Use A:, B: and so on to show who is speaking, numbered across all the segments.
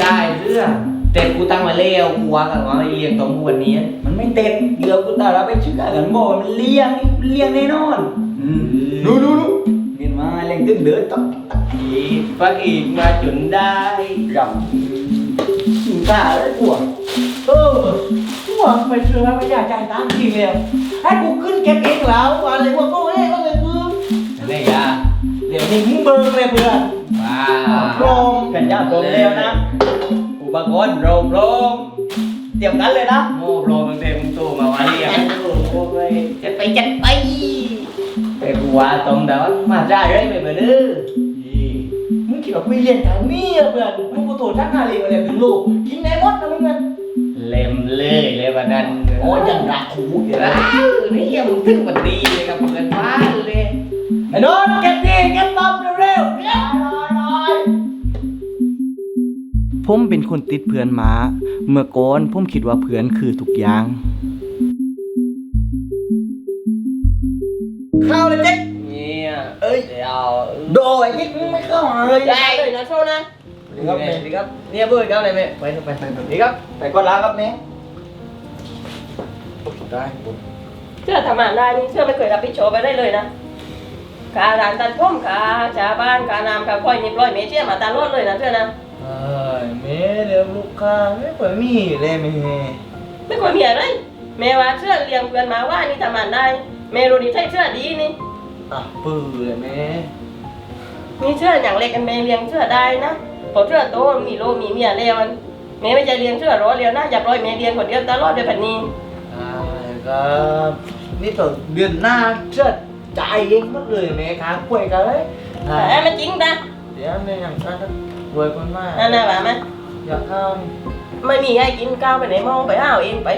A: ได้เรื่องแต่กูตั้งมาเลี้ยวกูว่ากันว่าเลี้ยงตรงวันนี้
B: มันไม่เต็ดเดี๋ยวกูตาเราไปเชื่อกันบ่มันเลี้ยงเลี้ยงแน่นอนอืมดูดูดูเห็นไหมาเลี้ยงตึ้งเดือดต้อง
A: อีกฟักอีกมาจนได้
B: รำกินข้าวแล้วกลัวเออหัวไม่เชื่อไม่อยากจ่ายตังค์จริงแล้วให้กูขึ้นเก็บเองแล้วอะไรวะก็เอ้ยก็เลยคือ
A: นี่ยา
B: เดี๋ยวนี้มึงเบิร์เลยเพื่อน
A: ว้า
B: โปรงกันยาโปรงเร็วนะ
A: อุปกรณ์โรงโรง
B: เตรียมกันเลยนะ
A: โม่โรงตั้งแต่มึงโตมาวันเลี้ยงโอ้ยจะไปจัดไปแต่กูว่าตรงเดี๋ยวมาได้เลยไม่เหมือนเด้อ
B: มึงคิดว่ากูเรียนทางนี้อะเพื่อนมึงกูโตทักนาลีมาเลยถึงลูกกินแน่หมดนะมึงเงิน
A: เล่มเลยเลยวันนั้น
B: โอ้ยยังรักหูเดี๋ยวนะ
A: อ้าวนี่ยังมึงถึงวันดีเลยกับเพื่อนบ้านเลย
B: ไอ้โนนเผมเป็นคนติดเพื่อนมา เมื่อก่อนผมคิดว่าเพื่อนคือทุกอย่างเข้าเลยเจ๊ก
A: เนี่ย
B: เอ้ย
A: เดี๋ยว
B: โดยเจ๊กมึงไม่เข้าเลย
A: ได้เลยนะโทษนะดีครับดีครับเนี่ยเบิร์ดครับอะไรไหมไปไปไปไปดีครับ
B: ไปก่อนลาครับแม่ได้
C: เชื่อทำงานได้นี่เชื่อไม่เคยรับผิดชอบไปได้เลยนะการร้านตัดผมขาชาวบ้านการน้ำการค่อยนี่ปล่อยเมเชี่ยมาตลอดเลยนะเชื่อนะ
B: เอ้ยแม่เดี๋ยวลูกค้าไม่ค่อยมีเลยแม่
C: ไม่ควรมีอะไรแม่ว่าเชื่อเลี้ยงเพื่อนมาว่านี่ทำงานได้แม่รู้ดีใช่เชื่อดีนี่
B: อะปื้อเลยแม่
C: มีเชื่ออย่างเล็กกันแม่เลี้ยงเชื่อได้นะพอเชื่อโตมีโลมีเมียแล้วมันแม่ไม่ใจเลี้ยงเชื่อรอเลี้ยวนะอย่าปล่อยแม่เลี้ยงคนเดียวตลอดเดี๋ยวแบบนี้
B: อ่าครับนี่ต่อเดือนหน้าเชิดจ่ายเองหมดเลยแม่ครับป่วยกันเลยอ่า
C: แต่มันจริงนะ
B: เดี๋ยวแม่อย่างนั้น รวยคนมาก
C: นั่นนะว่าไหม
B: อยากเข้า
C: ไม่มีให้กินข้าวไปไหนมองไปห้าวเองไป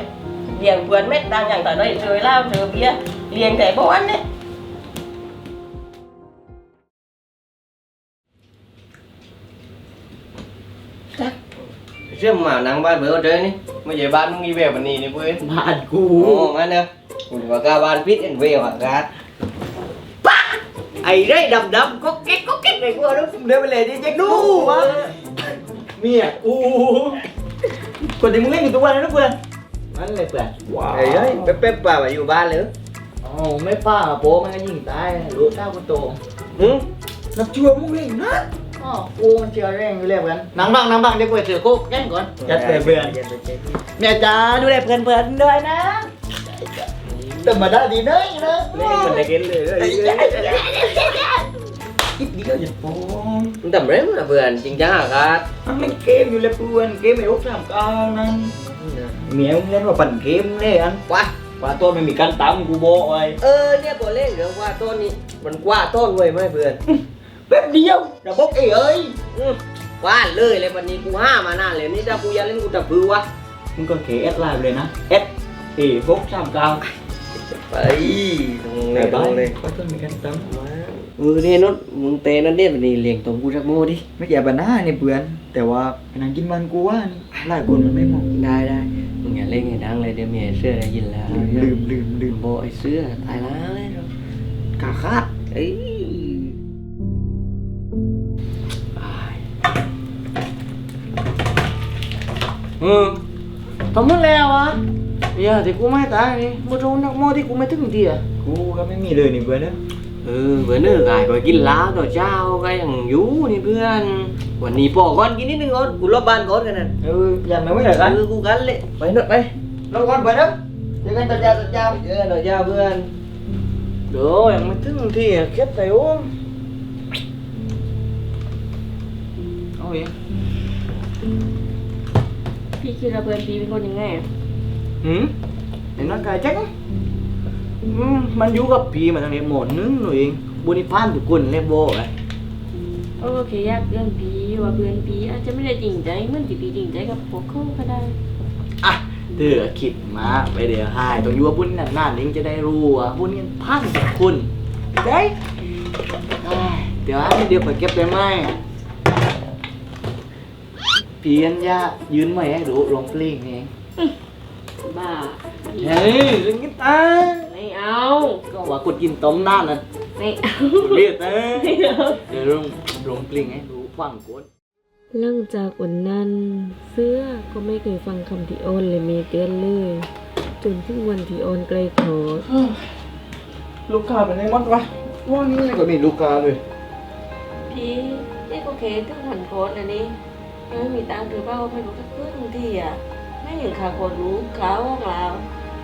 C: เลี้ยงเพื่อนเม็ดต่างอย่างต่างได้เจอเหล้าเจอเบียร์เลี้ยงแต่บ้านเนี่ย
A: เชื่อมานังบ้านเบอร์เจอนี่ไม่ใช่บ้านมึงมีแวววันนี้นี่เว้ย
B: บ้านกู
A: โอ้งั้นเนอะกูถือว่าก้าบ้านพิษเอ็นเวลอะครับ
B: ไอ้ได้ดำดำก็เก๊กก็เก๊กเลยกูเอาเดินไปเลยดิเจ๊กดูวะเมียอู้คนที่มึงเล่นอยู่ทุกวันนะเพื่อนนั่นเลยเพื่อนว้าว
A: เฮ้ยเป๊ะๆป่าอยู่บ้านเลย
B: อ๋อไม่ป้าโป้มันก็ยิงตายรู้เท่าคนโต
A: หืม
B: นับชัวมึงเล่นนะอ๋อกูมันเชื่อแรงอยู่แล้วกันนั่งบ้างนั่งบ้างเดี๋ยวกูไปซื้อโค้กแก้งก่อนจัดเพื่อนแม่จ๋าดูแลเพื่อนเพื่อนด้วยนะ แต่มาได้ดีเนยนะ
A: เล่นมันได้เกินเลย
B: คิดดีก็อย่าโป้
A: มึงทำเร็วนะเพื่อนจริงจังอะครับ
B: มันเล่เกมอยู่แล้วเพื่อนเกมไอ้โอ๊กสามก้านั่นเมียมึงเล่นว่าปั่นเกมเลยอัน
A: ว้า
B: ว่าตัวไม่มีการตั้งกูบอกไว้
A: เออเนี่ยตัวเล่นเดี๋ยวว่าต้นนี้มันกว่าต้นเว้ยไม่เพื่อน
B: แป๊บเดียวระบบเอ้ยเอ้ย
A: อืมว่าเลยเลยวันนี้กูห้ามานานเลยนี่ถ้ากูยากเล่นกูจะพื้นวะ
B: มึงก็เคเอสไลน์เไป
A: ตรงเลยตรงเลย
B: ก็ต้องมีการตั้ง
A: เออเนี่ยนุชมึงเตะนั่นเนี่ยวันนี้เลี้ยงตรงกูสักโมดิ
B: ไม่แก่ปัญหาเนี่ยเพื่อน แต่ว่าพนังกินมันกูว่านี่หลายคนมันไม่มอง
A: ได้ได้มึงอย่าเล่นให้ดังเลยเดี๋ยวเมียเสื้อได้ยินแล้ว
B: ลืมลืมลืม
A: โบไอ้เสื้อตายแล้วเลย
B: กาคาด
A: เอ้ยอืม
B: ทำหมดแล้วอะ อย่าที่กูไม่ตายนี่มึงรู้นักโมที่กูไม่ถึงทีอะกูก็ไม่มีเลยนี่เพื่อนนะ
A: เออเพื่อนเออกายก็กินล้าวต่อเจ้าก็ยังอยู่นี่เพื่อน วันนี้ปอก่อนกินนิดนึงก่อนกูรอบบ้านก่อนกันนั่น
B: เอออย่าไม่ไหวเหรอกัน
A: เออกูกันเลยไปหน่อยไป
B: เราก่อนเพื่อนนะเจอกันต่อจ้าต่อจ้า
A: เจอหน่อยเจ้าเพื่อน
B: เดี๋ยวยังไม่ถึงทีอะเก็บใส่โอ้มเอาอีก
C: พี่คิดว่าเพื่อนพี่เป็นคนยังไง
B: หืมเห็นร่างกายแจ็คอืมมันอยู่กับพี่มาทางนี้หมดนึงหนูเองบุญนิพพานทุกคนเรียกโบไง
C: โอเคอยากเพื่อนพี่ว่าเพื่อนพี่อาจจะไม่ได้จริงใจเหมือนที่พี่จริงใจกับพวกเขาก็ได้
B: อะเดือคิดมาไปเดี๋ยวให้ต้องอยู่ว่าบุญนานๆนิ้งจะได้รู้ว่าบุญเงินพันทุกคนได้เอ้ยเดี๋ยวอันนี้เดี๋ยวไปเก็บไปไหมพี่อันยายืนไหมให้ดูลงเพลงนี่
C: บ้า
B: เฮ้ยเล่นกีตาร์
C: ไม่เอา
B: ก็ว่ากดกินต้มน้ำนั่น
C: ไม่เอา
B: เรียกนะ
C: ไม่เอา
B: เดี๋ยวลงลงเพลงให้ดูฟังก่อน
D: หลังจากวันนั้น เสื้อก็ไม่เคยฟังคำที่โอนเลยเมเตือนเลยจนถึงวันที่โอนไกลโถด
B: ลูกค้าเป็นไงมั้งวะว่านี่ก็มีลูกค้าเลย
D: พี่นี่ก็เคถึงหันโคตรนะนี่ยังไม่มีตังค์ถือเป้าไม่รู้สักครึ่งที่อะ ไม่เห็นขาโคตรรู้ขาว่องลาว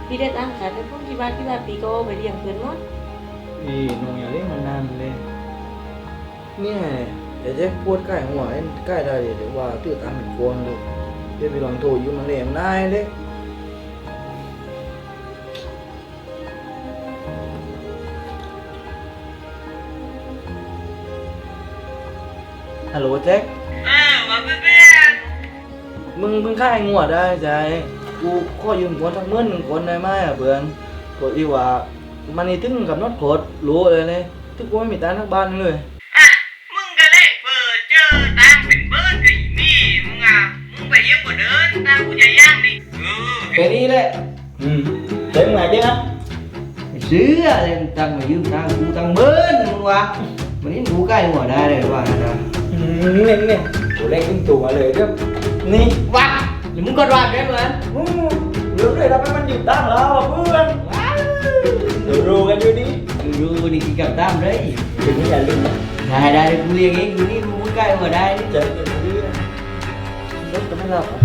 D: พี่ได้ตังค์ขาแต่พวกที่บ้านที่บ้านปีก็เอาไปเลี้ยงเพื่อนหมด
B: อีน้องอย่าเล่นมานานเลยเนี่ยเดี๋ยวจะพูดใกล้หัวใกล้ได้เดี๋ยวว่าตื้อตามเหมือนกวนเลยเดี๋ยวไปลองโทรอยู่มาเลยนายเลยฮัลโหลแจ็ค
C: อ้าวมาเพื่อน
B: มึงเพิ่งค่ายงัวได้ใจ กูขอยืมคนทั้งหมื่นหนึ่งคนได้ไหมอะเพื่อนกดดีว่ามันนี่ถึงกับน็อตโคตรรู้เลยเลยที่กูไม่มีตังค์ทั้งบ้านเลย
C: อะมึงก็เล่นเปิดเจอตังค์เป็นเบิร์ดกับอีนี่มึงอะมึงไปเยอะกว่าเดินตังค์กูจะย่างดิเออ
B: แค่นี้แหละอืมเจ๊งไหนเจ๊งอะ
A: ซื้ออะไรตังค์มายืมตังค์กูตังค์เบิ้ลมึงวะวันนี้กูใกล้หัวได้เลยว่านะ
B: อืมนี่นี่ตัวเล็กขึ้นตัวเลยเด้อ นี่
A: วัดหรือมึงก็วัดได้เหมือน
B: อืมเดี๋ยวเลยทำให้มันหยุดตั้งแล้วอะเพื่อนเดี๋ยวรู้กันอยู่ดี
A: อยู่ดีกินกับตามเลย
B: ถึงอย่าลืมนะ
A: ได้ได้กูเรียกเองกูนี่กูใกล้หัวได้
B: เจอกันอยู่ดีนะรถจะไม่หลับอะ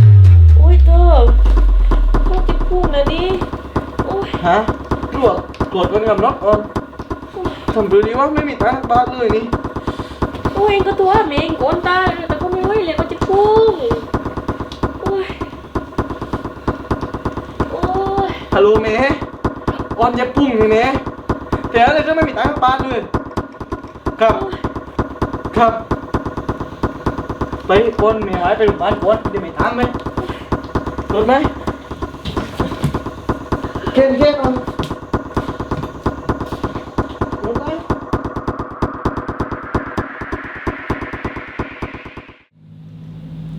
D: โอ้ยเธอก็จะพูดนะนี่โอ้ย
B: ฮะตรวจตรวจกันกับน็อตก่อนทำดูดีว่าไม่มีตังค์บ้านเลยนี่
D: โอ้ยเองก็ตัวเมงโกนตาแต่ก็ไม่ไหวเลยก็จะพุ่งโอ้ยโอ้ย
B: ฮัล โหลเมย์ออนจะปุ่งนี่เมย์แต่อะไรก็ไม่มีตังค์บ้านเลย ครับ ครับ ไปคนเมย์หายไปโรงพยาบาลก่อนเดี๋ยวไม่ทันไหมรถไหมเข็นเข็นเอารถไหม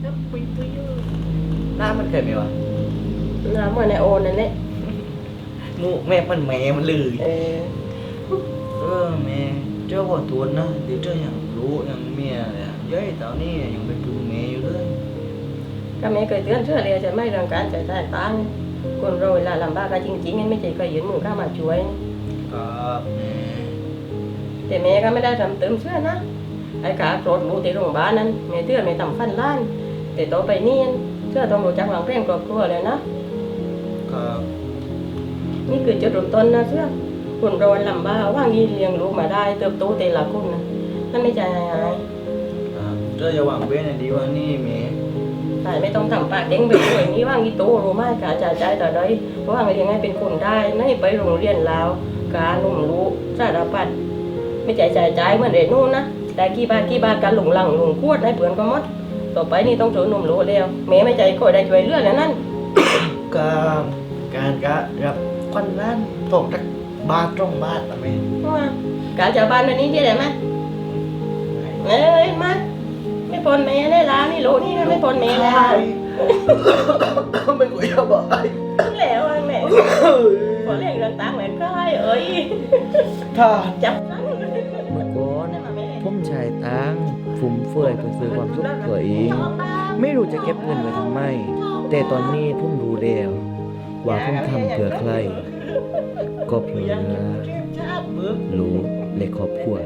D: น้ำปุยปุยอยู่
A: หน้ามันเคยไหมวะ
C: น้ำเหมือนในโอนนั่นแหละ
A: มูแม่มันแม่มันลือ
C: เออ
B: เออเมย์เจ้าขอตัวนะเดี๋ยวเจ้ายังรู้ยังเมียเลยอะยัยตอนนี้ยังเป็นปูเมย์อยู่เลย
C: ก็แม่เคยเตือนเชื่อเรียจะไม่เรื่องการจ่ายจ่ายตังค์คนเราเวลาลำบากก็จริงๆไม่ใช่เคยยืนมือเข้ามาช่วย
B: ครับเมย์
C: แต่แม่ก็ไม่ได้ทำเติมเชื่อนะไอ้ขาโกรธรู้ที่โรงพยาบาลนั้นแม่เตือนแม่ทำฟันล้าน แต่โตไปนี่เชื่อต้องรู้จักวางแผนครอบครัวเลยนะ
B: ครับ
C: นี่คือจุดเริ่มต้นนะเชื่อคนเราลำบากว่างยีเลี้ยงลูกมาได้ เติบโตแต่ละคนนะนั่นไม่ใช่ง่าย
B: ครับเจ้าอย่าหวังเว้นให้ดีกว่านี่เมย์
C: ๆแต่ไม่ต้องทำปากเด้งไปด้วยนี่ว่างยีโตรู้ไหมกาจ่ายใจต่อใดเพราะว่างเลี้ยงให้เป็นคนได้ไม่ไปโรงเรียนแล้วการนุ่มรู้สารพัดไม่จ่ายจ่ายใจเหมือนเด็กนู่นนะแต่กี่บาทกี่บาทการหลงหลังหลงขวดให้เปลือนก็หมดต่อไปนี่ต้องโจนุ่มรู้แล้วแม่ไม่ใจคอยได้ช่วยเหลือแล้วนั่น
B: กับการกะรับ ควันล้านตกจากบาทตรงบาทอะเมย์
C: ว่าการจะบ้านอันนี้ที่ไหนไหมเอ้ยมาไม่ปนแม่ได้ล้านี่โลนี่ไม่ปนแม่แล้ว
B: ไม่คุยกับบอกไอ้
C: แล้วไอ้แม่พอเรียกเรื่องตังค์แม่ก็ให้เอ้ย
B: ถ้า
C: จับตังค์
E: เมื่อก่อนผมใช้ตังค์ฟุ่มเฟือยเพื่อซื้อความสุขตัวเอง ไม่รู้จะเก็บเงินไว้ทำไม แต่ตอนนี้ผมรู้แล้ว ว่าคงทำเพื่อใคร ก็เพื่อลูกและครอบครัว